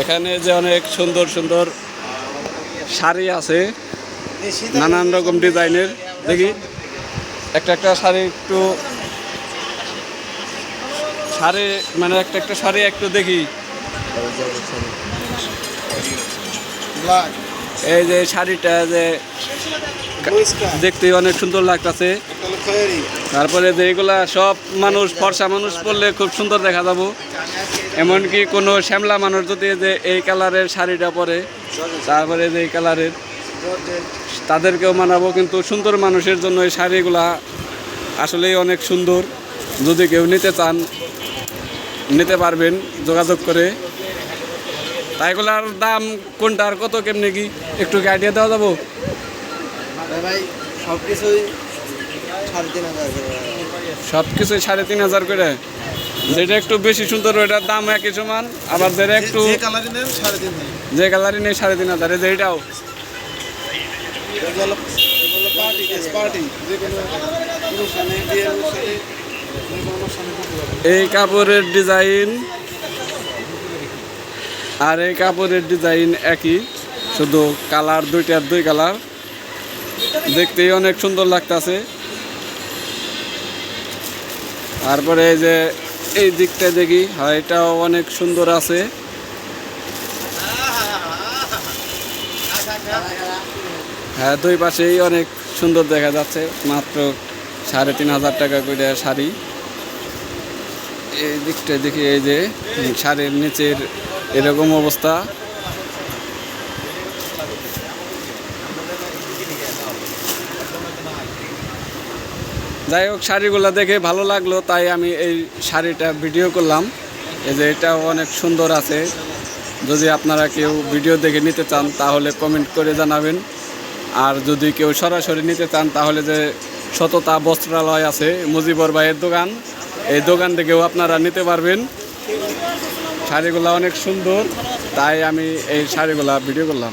এখানে যে অনেক সুন্দর সুন্দর শাড়ি আছে নানান রকম ডিজাইনের। দেখি একটা একটা শাড়ি একটু শাড়ি মানে একটা একটা শাড়ি একটু দেখি। এই যে শাড়িটা যে দেখতে অনেক সুন্দর লাগতেছে। তারপরে যে এগুলা সব মানুষ, ফর্সা মানুষ পরলে খুব সুন্দর দেখা যাব। এমনকি কোনো শ্যামলা মানুষ যদি যে এই কালারের শাড়িটা পরে, তারপরে যে এই কালারের, তাদেরকেও মানাবো, কিন্তু সুন্দর মানুষের জন্য এই শাড়িগুলা আসলেই অনেক সুন্দর। যদি কেউ নিতে চান, নিতে পারবেন, যোগাযোগ করে। তাই এগুলার দাম কোনটার, কত, কেমনি কি, একটু আইডিয়া দেওয়া যাব? ভাই সব কিছুই সব কিছু সাড়ে তিন হাজার করে। যেটা একটু বেশি সুন্দর ওইটার দাম একই সমান আবার যেটা একটু যে কালারই নেই সাড়ে তিন হাজার। এই যে এটাও। এগুলো এগুলো পার্টি কেস পার্টি যে কোনো অনুষ্ঠানে বিয়ের অনুষ্ঠানে যে কোনো অনুষ্ঠানে করতে পারবেন। এই কাপড়ের ডিজাইন আর এই কাপড়ের ডিজাইন একই। শুধু কালার দুইটার দুই কালার দেখতেই অনেক সুন্দর লাগতাছে। তারপরে এই যে এই দিকটা দেখি, হয়, এটাও অনেক সুন্দর আছে। হ্যাঁ দুই পাশেই অনেক সুন্দর দেখা যাচ্ছে, মাত্র সাড়ে তিন হাজার টাকা করে শাড়ি। এই দিকটা দেখি, এই যে শাড়ির নিচের এরকম অবস্থা। যাই হোক, শাড়িগুলো দেখে ভালো লাগল, তাই আমি এই শাড়িটা ভিডিও করলাম। এই যে এটাও অনেক সুন্দর আছে। যদি আপনারা কেউ ভিডিও দেখে নিতে চান, তাহলে কমেন্ট করে জানাবেন। আর যদি কেউ সরাসরি নিতে চান, তাহলে যে সততা বস্ত্রালয় আছে, মুজিবর ভাইয়ের দোকান, এই দোকান থেকেও আপনারা নিতে পারবেন। শাড়িগুলো অনেক সুন্দর, তাই আমি এই শাড়িগুলা ভিডিও করলাম।